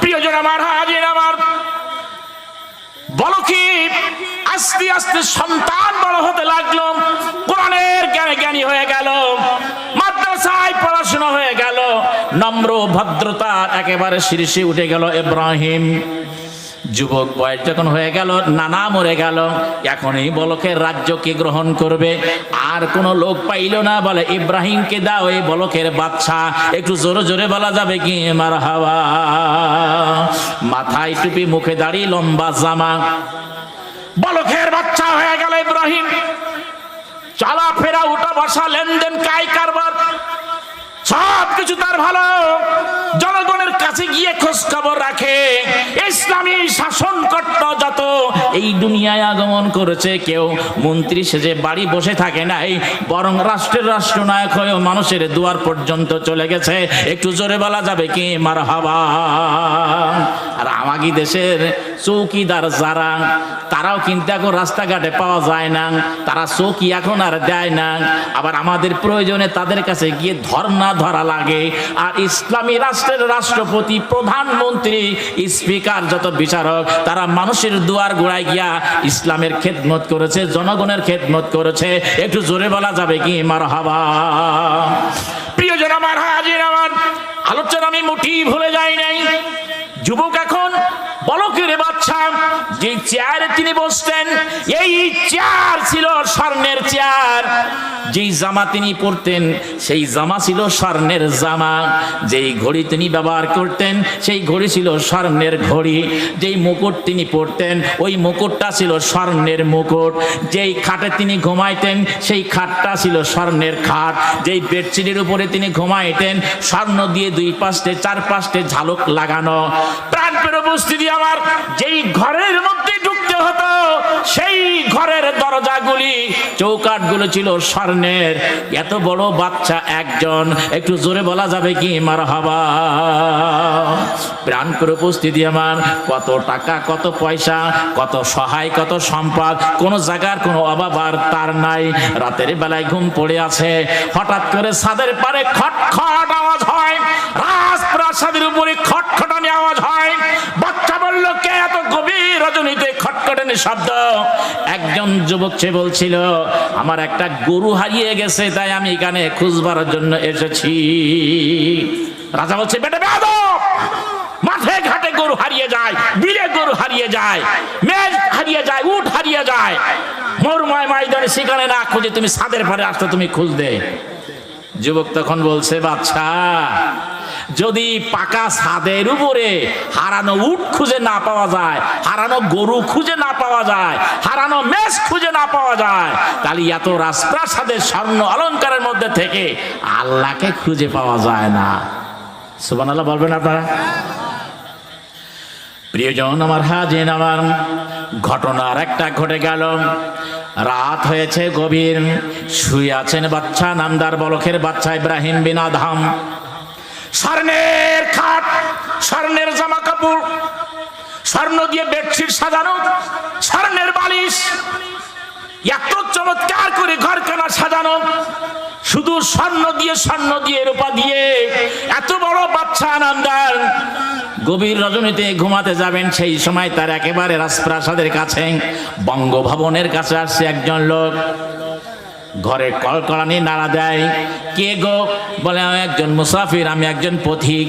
প্রিয়জন আমার হাজির আমার, বলো কি, আস্তে আস্তে সন্তান বড় হতে লাগল, কোরআনের জ্ঞানে জ্ঞানী হয়ে গেল, মাদ্রাসায় পড়াশোনা হয়ে গেল, নম্র ভদ্রতা একেবারে শীর্ষে উঠে গেল ইব্রাহিম যুবক বয়স যখন হয়ে গেল, নানা মরে গেল এখন এই বলকের রাজ্য রাজ্যকে গ্রহণ করবে? আর কোনো লোক পাইল না, বলে, ইব্রাহিমকে দাও এই বলকের বাচ্চা একটু জোরে জোরে বলা যাবে কি? মার হাওয়া মাথায় টুপি, মুখে দাড়ি, লম্বা জামা। বলকের বাচ্চা হয়ে গেল ইব্রাহিম। চলাফেরা উঠা বসা লেনদেন কাই কারবার সব কিছু তার ভালো। কাছে গিয়ে খোঁজ খবর রাখে। ইসলামী শাসন কর্তা যত এই দুনিয়ায় আগমন করেছে, কেউ মন্ত্রী সেজে বাড়ি বসে থাকে নাই, বরং রাষ্ট্রের রাষ্ট্রনায়ক হয়েও মানুষের দুয়ার পর্যন্ত চলে গেছে। একটু জোরে বলা যাবে কি? মার হাবা আমাগি দেশের চৌকিদার যারা, তারাও কিন্তু এখন রাস্তাঘাটে পাওয়া যায় না, তারা চৌকি এখন আর দেয় না। আবার আমাদের প্রয়োজনে তাদের কাছে গিয়ে ধর্ণা ধরা লাগে। আর ইসলামী রাষ্ট্রের রাষ্ট্রপতি, প্রধানমন্ত্রী, স্পিকার যত বিচারক, তারা মানুষের দুয়ার গোড়ায় গিয়া ইসলামের খেদমত করেছে, জনগণের খেদমত করেছে। একটু জোরে বলা যাবে কি? মার হাবা প্রিয়জন আমার, হাজির আমার, আলোচনা আমি মোটি ভুলে যাই নাই। যুবক এখন বলকের চেয়ারে তিনি বসতেন, এই চেয়ার ছিল স্বর্ণের চেয়ার। যেই জামা তিনি পরতেন, সেই জামা ছিল স্বর্ণের জামা। যেই ঘড়ি তিনি ব্যবহার করতেন, সেই ঘড়ি ছিল স্বর্ণের ঘড়ি। যেই মুকুট তিনি পরতেন, ওই মুকুটটা ছিল স্বর্ণের মুকুট। যেই খাটে তিনি ঘুমাইতেন, সেই খাটটা ছিল স্বর্ণের খাট। যেই বেডশিটের উপরে তিনি ঘুমাইতেন, স্বর্ণ দিয়ে দুই পাশে, চার পাশে ঝালক লাগানো। প্রাণপের উপস্থিতি আমার, যেই ঘরের মধ্যে ঢুকতে হতো, সেই ঘরের দরজাগুলি চৌকাটগুলো ছিল স্বর্ণের। এত বড় বাচ্চা একজন, একটু জোরে বলা যাবে কি মার হাবা প্রাণপের উপস্থিতি আমার। কত টাকা, কত পয়সা, কত সহায়, কত সম্পদ, কোন জায়গার কোনো অভাব আর তার নাই। রাতের বেলায় ঘুম পড়ে আছে। হঠাৎ করে ছাদের পারে খটখট আওয়াজ হয়। রাজপ্রাসাদের উপরে খটখটানি আওয়াজ হয়। বাচ্চা বলল, কে এত গভীর রজনীতে খটখটানি শব্দ? একজন যুবক সে বলছিল, আমার একটা গরু হারিয়ে গেছে, তাই আমি এখানে খুঁজবার জন্য এসেছি। রাজা বলছে, বেটা, বেয়াদব! মাঠে ঘাটে গরু হারিয়ে যায়, বিলে গরু হারিয়ে যায়, মেজ হারিয়ে যায়, উট হারিয়ে যায়। মরুময় ময়দানে সেখানে না খুঁজে তুমি সাদের পারে আসতে তুমি খুঁজবে যুবক তখন বলছে, বাচ্চা, যদি পাকা ছাদের উপরে হারানো উট খুঁজে না পাওয়া যায়, হারানো গরু খুঁজে না পাওয়া যায়, হারানো মেষ খুঁজে না পাওয়া যায়, তাহলে এত রাজপ্রাসাদের স্বর্ণ অলংকারের মধ্যে থেকে আল্লাহকে খুঁজে পাওয়া যায় না। সুবান আল্লাহ বলবেন আপনারা? প্রিয়জন আমার হাজিন আমার ঘটনার একটা ঘটে গেল। রাত হয়েছে গভীর, শুয়ে আছেন বাচ্চা নামদার বলখের বাচ্চা ইব্রাহিম বিন আধাম স্বর্ণের খাট, স্বর্ণের জামা কাপড় স্বর্ণ দিয়ে বেডশিট সাজানো, স্বর্ণের বালিশ। এত চমৎকার করে ঘর ঘরখানা সাজানো, শুধু স্বর্ণ দিয়ে স্বর্ণ দিয়ে, রূপা দিয়ে। এত বড় বাচ্চা আনন্দার গভীর রজনীতে ঘুমাতে যাবেন, সেই সময় তার একেবারে রাজপ্রাসাদের কাছে, বঙ্গভবনের কাছে আসছে একজন লোক। ঘরে কলকলানি নাড়া দেয়, কে গো? বলে, আমি একজন মুসাফির, আমি একজন পথিক।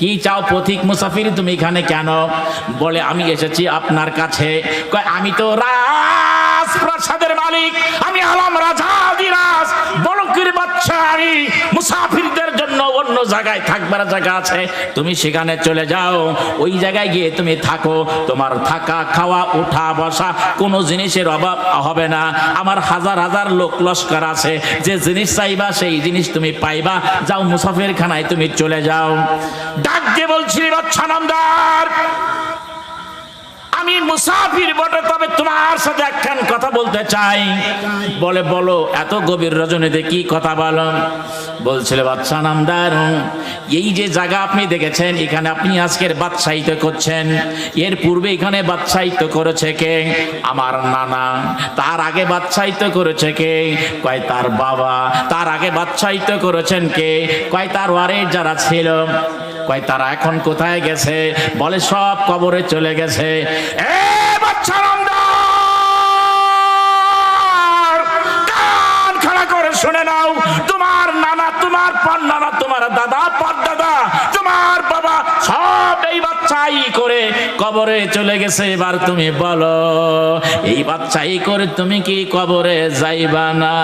কি চাও পথিক মুসাফির, তুমি এখানে কেন? বলে, আমি এসেছি আপনার কাছে। আমি তো রাজপ্রাসাদের মালিক, আমি আলাম রাজা দিরাজ বলকির বাচ্চা আমি অন্য জায়গায় থাকবার জায়গা আছে, তুমি সেখানে চলে যাও। ওই জায়গায় গিয়ে তুমি থাকো। তোমার থাকা, খাওয়া, উঠা, বসা কোনো জিনিসের অভাব হবে না। আমার হাজার হাজার লোক লস্কর আছে। যে জিনিস চাইবা, সেই জিনিস তুমি পাইবা। যাও মুসাফির খানায় তুমি চলে যাও। ডাক দিয়ে বলছি বাচ্চা নামদার। আমি মুসাফির বটে, তবে তোমার সাথে একখান কথা বলতে চাই। বলে, বলো, এত গভীর রজনীতে কি কথা বলো? বলছিল বাচ্চা নামদার, এই যে জায়গা আপনি দেখেছেন, এখানে আপনি আজকের বাদশাহিত করছেন। এর পূর্বে এখানে বাদশাহিত করেছে কে? আমার নানা। তার আগে বাদশাহিত করেছে কে? কয়, তার বাবা। তার আগে বাদশাহিত করেছেন কে? কয়, তার ওয়ারে যারা ছিল? কয়, তারা এখন কোথায় গেছে? বলে, সব কবরে চলে গেছে। কান খাড়া করে শুনে নাও, তোমার নানা তোমার নানা বাচ্চাই করে কবরে চলে গেছে। এবার তুমি বলো, এই বাচ্চাই করে তুমি কি কবরে যাইবা না?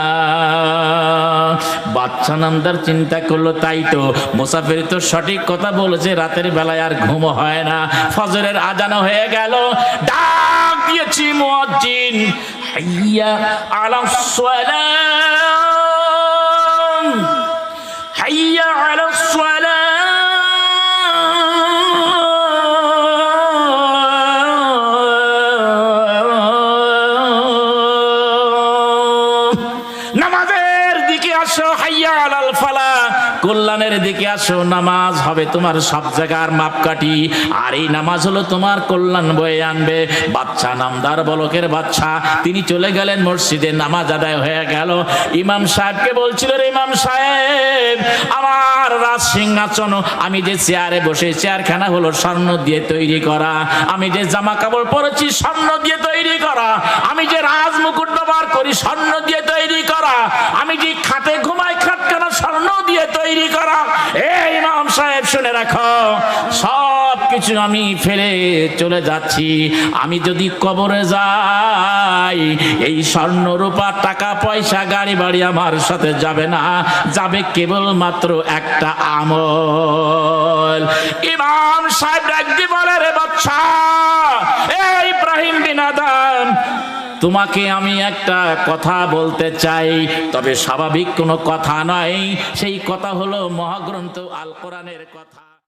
বাচ্চা নামদার চিন্তা করল, তাই তো মুসাফির তো সঠিক কথা বলেছে, রাতের বেলায় আর ঘুম হয় না। ফজরের আজানো হয়ে গেল। ডাক দিয়েছি মুয়াজ্জিন। হাইয়া আলাস সালাম দিকে আসো, হাইয়া আলাল ফালা। কল্যাণের দিকে আসো, নামাজ হবে তোমার সব জায়গার মাপকাঠি। আর এই নামাজ হলো তোমার কল্যাণ বয়ে আনবে। বাচ্চা নামদার বলকের বাচ্চা। তিনি চলে গেলেন মসজিদে, নামাজ আদায় হয়ে গেল। ইমাম সাহেবকে বলছিল, রে ইমাম সাহেব, আমার রাজ সিংহাসন, আমি যে চেয়ারে বসে, চেয়ারখানা হলো স্বর্ণ দিয়ে তৈরি করা। আমি যে জামা কাপড় পরেছি, স্বর্ণ দিয়ে তৈরি করা। আমি যে রাজ মুকুট ব্যবহার করি, স্বর্ণ দিয়ে তৈরি করা। আমি যে খাটে ঘুমাই খাটখানা স্বর্ণ দিয়ে তৈরি করা এই ইমাম সাহেব শুনে রাখো, সব কিছু আমি ফেলে চলে যাচ্ছি। আমি যদি কবরে যাই, এই স্বর্ণ রূপা টাকা পয়সা গাড়ি বাড়ি আমার সাথে যাবে না। যাবে কেবল মাত্র একটা আমল। ইমাম সাহেব ডাকতে বলে, রে বাচ্চা এই ইব্রাহিম বিন আদম তোমাকে আমি একটা কথা বলতে চাই, তবে স্বাভাবিক কোনো কথা নয়। সেই কথা হলো মহাগ্রন্থ আল কোরআনের কথা।